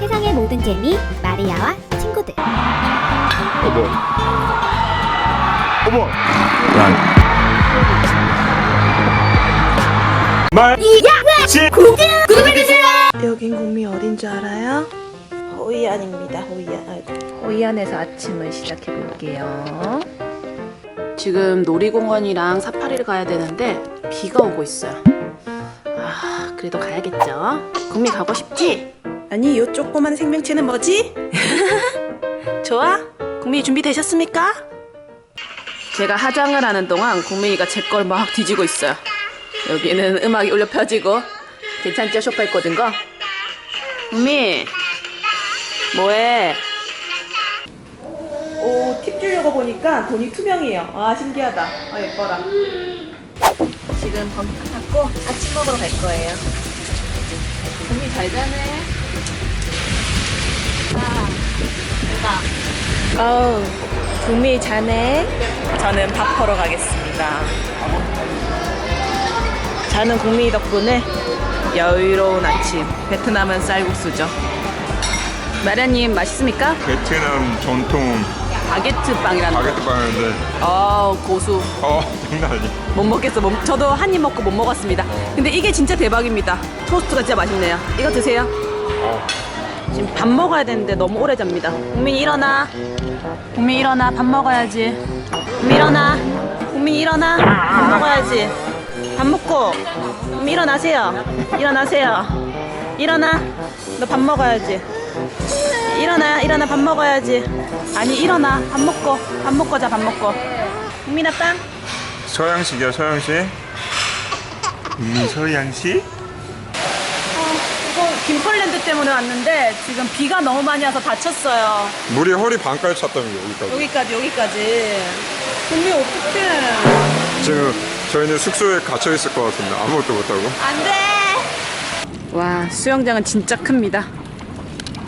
세상의 모든 재미 마리아와 친구들 어머. 어머. 말. 시. 여긴 공미 어딘 줄 알아요? 호이안입니다. 호이안. 아이고. 호이안에서 아침을 시작해 볼게요. 지금 놀이공원이랑 사파리를 가야 되는데 비가 오고 있어요. 아, 그래도 가야겠죠. 국미 가고 싶지? 아니 요 조그만 생명체는 뭐지? 좋아? 국미 준비되셨습니까? 제가 화장을 하는 동안 국민이가 제 걸 막 뒤지고 있어요. 여기는 음악이 울려 펴지고 괜찮죠? 쇼파 있거든 거. 국미 뭐해? 오, 팁 주려고 보니까 돈이 투명해요. 아, 신기하다. 아, 예뻐라. 지금 범 탔고 아침 먹으러 갈 거예요. 국미 잘 자네. 아우, 국미 자네. 저는 밥 벌어 가겠습니다. 자는 국미 덕분에 여유로운 아침. 베트남은 쌀국수죠. 마리아님 맛있습니까? 베트남 전통 바게트 빵이라는 거. 바게트 빵인데. 아 고수 어, 장난 아니. 못 먹겠어. 못- 저도 한 입 먹고 못 먹었습니다. 근데 이게 진짜 대박입니다. 토스트가 진짜 맛있네요. 이거 드세요. 어. 지금 밥 먹어야 되는데 너무 오래 잡니다. 국민이 일어나. 국민이 일어나. 밥 먹어야지. 국민 일어나. 국민 일어나. 밥 먹어야지. 밥 먹고. 국민 일어나세요. 일어나세요. 일어나. 너 밥 먹어야지. 일어나. 일어나. 밥 먹어야지. 아니 일어나. 밥 먹고. 밥 먹고 자. 밥 먹고. 국민아 빵. 서양식이야, 서양식. 음, 서양식? 김폴랜드 때문에 왔는데 지금 비가 너무 많이 와서 다쳤어요. 물이 허리 반까지 찼다는 거 여기까지. 여기까지 여기까지. 국민 어떡해. 지금 저희는 숙소에 갇혀 있을 것 같은데 아무것도 못하고. 안 돼. 와 수영장은 진짜 큽니다.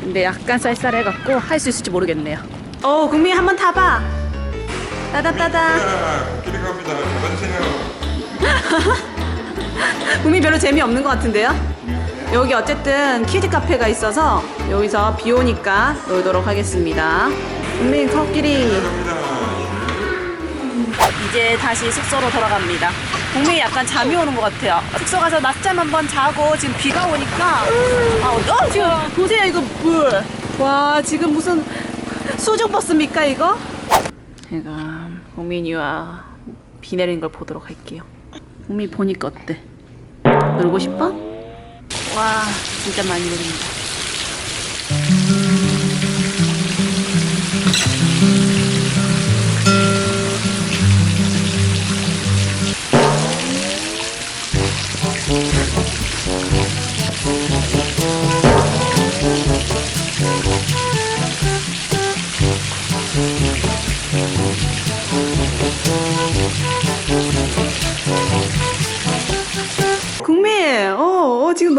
근데 약간 쌀쌀해갖고 할 수 있을지 모르겠네요. 어 국민 한번 타봐. 따다따다. 아, 길이 갑니다. 괜찮아요. 국민 별로 재미없는 것 같은데요? 여기 어쨌든 키즈 카페가 있어서 여기서 비 오니까 놀도록 하겠습니다. 국민 코끼리. 이제 다시 숙소로 돌아갑니다. 국민이 약간 잠이 오는 것 같아요. 숙소 가서 낮잠 한번 자고 지금 비가 오니까 아, 어, 지금 보세요 이거 물. 와 지금 무슨 수중 버스입니까 이거? 제가 국민이와 비 내리는 걸 보도록 할게요. 국민 보니까 어때? 놀고 싶어? 와 진짜 많이 내립니다.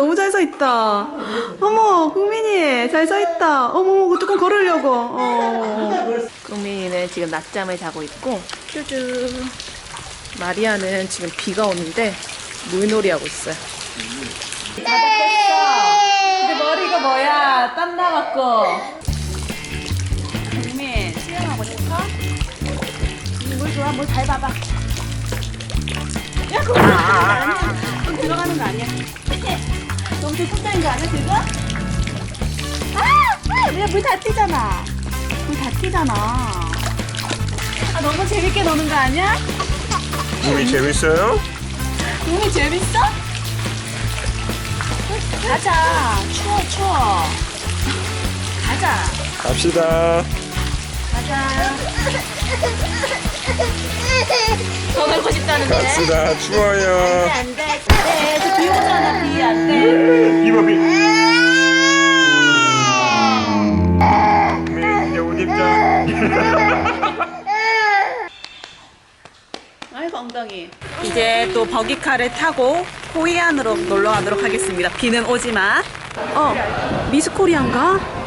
너무 잘 서 있다. 어머, 국민이 잘 서 있다. 어머, 어머, 조금 걸으려고. 어. 국민이는 지금 낮잠을 자고 있고, 쭈쭈. 마리아는 지금 비가 오는데 물놀이 하고 있어요. 근데 머리가 뭐야? 땀 나갖고. 국민, 수영하고 싶어? 물 좋아, 물 잘 봐봐. 야, 그거 들어가는 거 아니야? 그건 들어가는 거 아니야? 너무 손다인 거 아니야, 지금? 아! 물다 튀잖아. 물 다 튀잖아. 아, 너무 재밌게 노는 거 아니야? 몸이 재밌어요? 너무 재밌어? 가자. 추워, 추워. 가자. 갑시다. 더 놀고 싶다는데. 갑시다. 추워요. 안 돼. 네, 저비 오잖아, 비. 안 돼. 이봐, 비. 네, 이제 옷 입자. 아이고 엉덩이. 이제 또 버기카를 타고 호이안으로 놀러 가도록 하겠습니다. 비는 오지만. 어, 미스코리안가?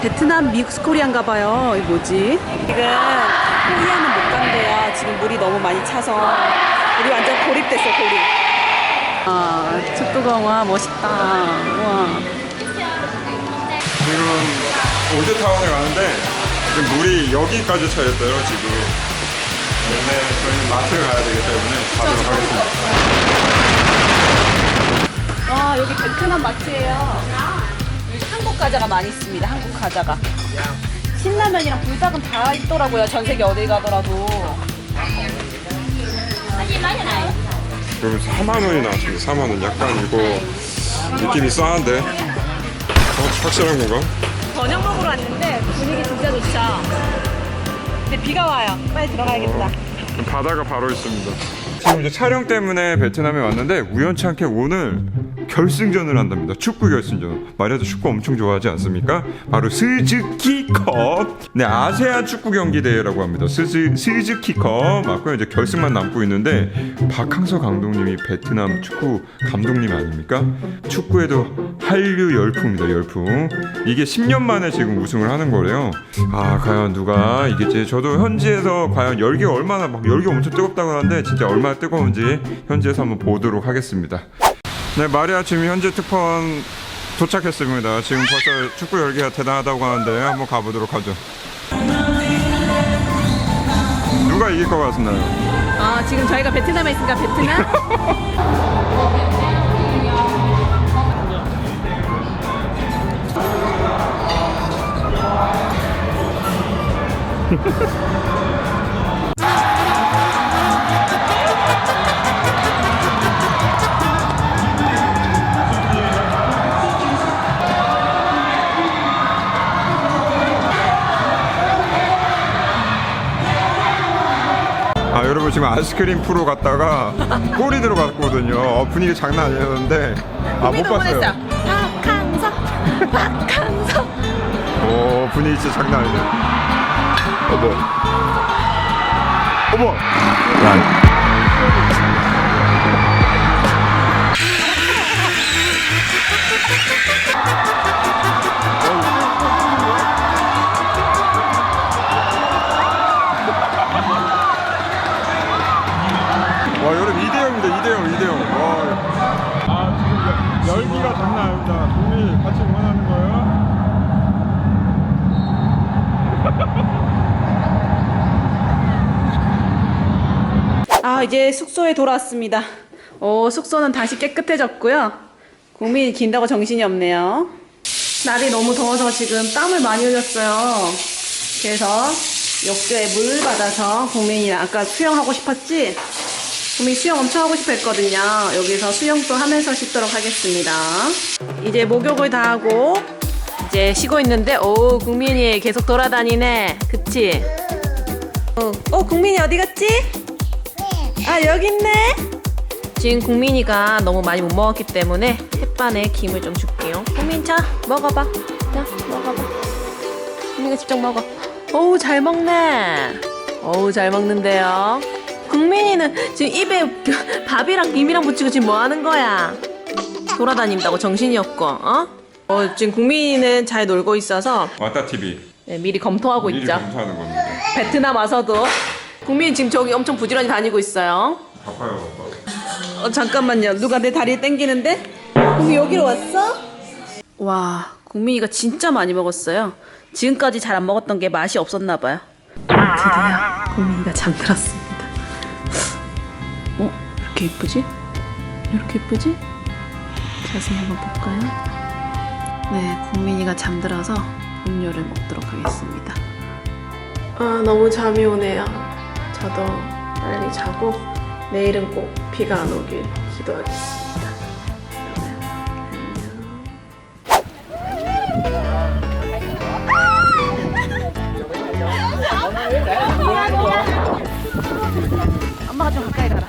베트남 미스코리안가 봐요. 이 뭐지? 지금 호이안은 못 간대요. 지금 물이 너무 많이 차서 우리 완전 고립됐어 고립. 아, 축구공화 멋있다. 우와. 그리고 올드타운에 가는데 지금 물이 여기까지 차 있어요 지금. 근데 저희는 마트를 가야 되기 때문에 가도록 하겠습니다. 와 여기 베트남 마트예요. 한국 과자가 많이 있습니다. 한국 과자가. 신라면이랑 불닭은 다 있더라고요. 전 세계 어디 가더라도. 그럼 4만 원이 나왔습니다. 4만 원. 약간 이거 느낌이 싸한데. 어, 확실한 건가? 저녁 먹으러 왔는데 분위기 진짜 좋죠. 근데 비가 와요. 빨리 들어가야겠다. 바다가 바로 있습니다. 지금 이제 촬영 때문에 베트남에 왔는데 우연치 않게 오늘 결승전을 한답니다. 축구 결승전. 말해도 축구 엄청 좋아하지 않습니까? 바로 스즈키컵. 네, 아세안 축구 경기 대회라고 합니다. 스즈 스즈키컵 맞고요. 이제 결승만 남고 있는데 박항서 감독님이 베트남 축구 감독님 아닙니까? 축구에도 한류 열풍입니다. 열풍. 이게 10년 만에 지금 우승을 하는 거래요. 아, 과연 누가 이겠지? 저도 현지에서 과연 열기가 얼마나 막 열기 엄청 뜨겁다고 하는데 진짜 얼마나 뜨거운지 현지에서 한번 보도록 하겠습니다. 네, 마리아 지금 현지 특파원 도착했습니다. 지금 벌써 축구 열기가 대단하다고 하는데 한번 가보도록 하죠. 누가 이길 것 같나요? 아 지금 저희가 베트남에 있으니까 베트남? 아 여러분 지금 아이스크림 프로 갔다가 골이 들어갔거든요. 어, 분위기 장난 아니었는데 아 못 봤어요. 박항서 박항서 오 분위기 진짜 장난 아니네. 어머. 어머. 아 이제 숙소에 돌아왔습니다. 오 숙소는 다시 깨끗해졌고요. 국민이 긴다고 정신이 없네요. 날이 너무 더워서 지금 땀을 많이 흘렸어요. 그래서 욕조에 물 받아서 국민이 아까 수영하고 싶었지? 국민 수영 엄청 하고 싶어 했거든요. 여기서 수영도 하면서 씻도록 하겠습니다. 이제 목욕을 다 하고 이제 쉬고 있는데 오 국민이 계속 돌아다니네. 그치? 어, 어 국민이 어디 갔지? 아 여기 있네. 지금 국민이가 너무 많이 못 먹었기 때문에 햇반에 김을 좀 줄게요. 국민 자 먹어봐. 자 먹어봐. 국민이가 직접 먹어. 어우 잘 먹네. 어우 잘 먹는데요. 국민이는 지금 입에 밥이랑 김이랑 붙이고 지금 뭐 하는 거야? 돌아다닌다고 정신이 없고 어? 어 지금 국민이는 잘 놀고 있어서 왔다 TV 네, 미리 검토하고 미리 있죠. 검사하는 겁니다 베트남 와서도 국민이 지금 저기 엄청 부지런히 다니고 있어요. 바빠요 바빠 어 잠깐만요. 누가 내 다리 땡기는데? 국민 여기로 왔어? 와, 국민이가 진짜 많이 먹었어요. 지금까지 잘 안 먹었던 게 맛이 없었나 봐요. 드디어 국민이가 잠들었습니다. 어? 이렇게 예쁘지? 이렇게 예쁘지? 자세히 한번 볼까요? 네, 국민이가 잠들어서 음료를 먹도록 하겠습니다. 아, 너무 잠이 오네요. 저도 빨리 자고 내일은 꼭 비가 안 오길 기도하겠습니다. 엄마가 좀 가까이 가라.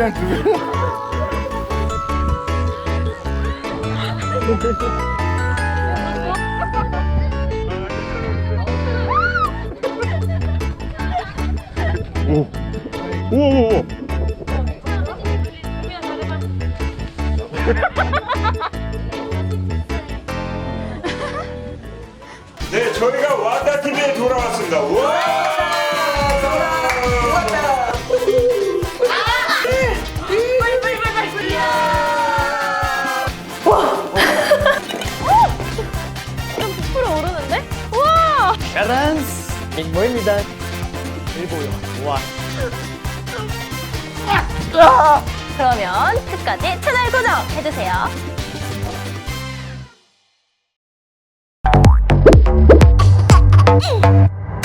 그냥 두 오. 오 오 오. 네, 저희가 와다 TV에 돌아왔습니다. 와! 보입니다. 일보요. 와. 그러면 끝까지 채널 고정 해주세요.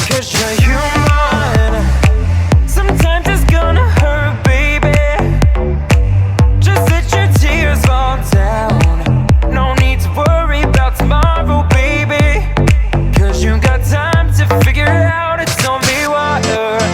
Cause you're